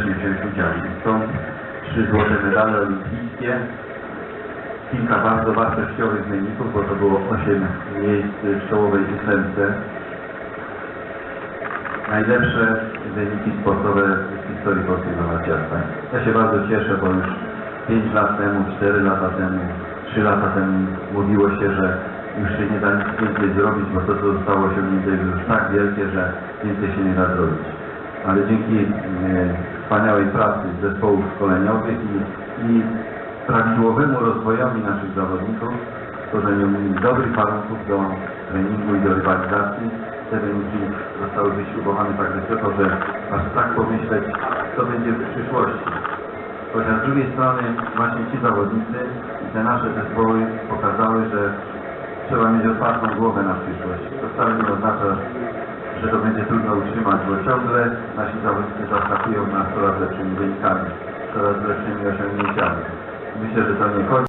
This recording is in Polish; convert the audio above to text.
wziąć udziału. Są trzy złote medale olimpijskie, kilka bardzo wartościowych wyników, bo to było 8 miejsc w czołowej ósemce. Najlepsze wyniki sportowe w historii polskiego narciarstwa. Ja się bardzo cieszę, bo już 5 lat temu, 4 lata temu, 3 lata temu mówiło się, że już się nie da nic więcej zrobić, bo to, co zostało osiągnięte jest już tak wielkie, że więcej się nie da zrobić. Ale dzięki e, wspaniałej pracy zespołów szkoleniowych i, i prawidłowemu rozwojowi naszych zawodników, stworzeniu im dobrych warunków do treningu i do rywalizacji, te wyniki zostały wyśrubowane tak wysoko, że aż tak pomyśleć, co będzie w przyszłości. Chociaż z drugiej strony właśnie ci zawodnicy i te nasze zespoły pokazały, że trzeba mieć otwartą głowę na przyszłość. To wcale nie oznacza, trudno utrzymać, bo ciągle nasi zawodnicy zaskakują nas coraz lepszymi wynikami, coraz lepszymi osiągnięciami. Myślę, że to nie koniec.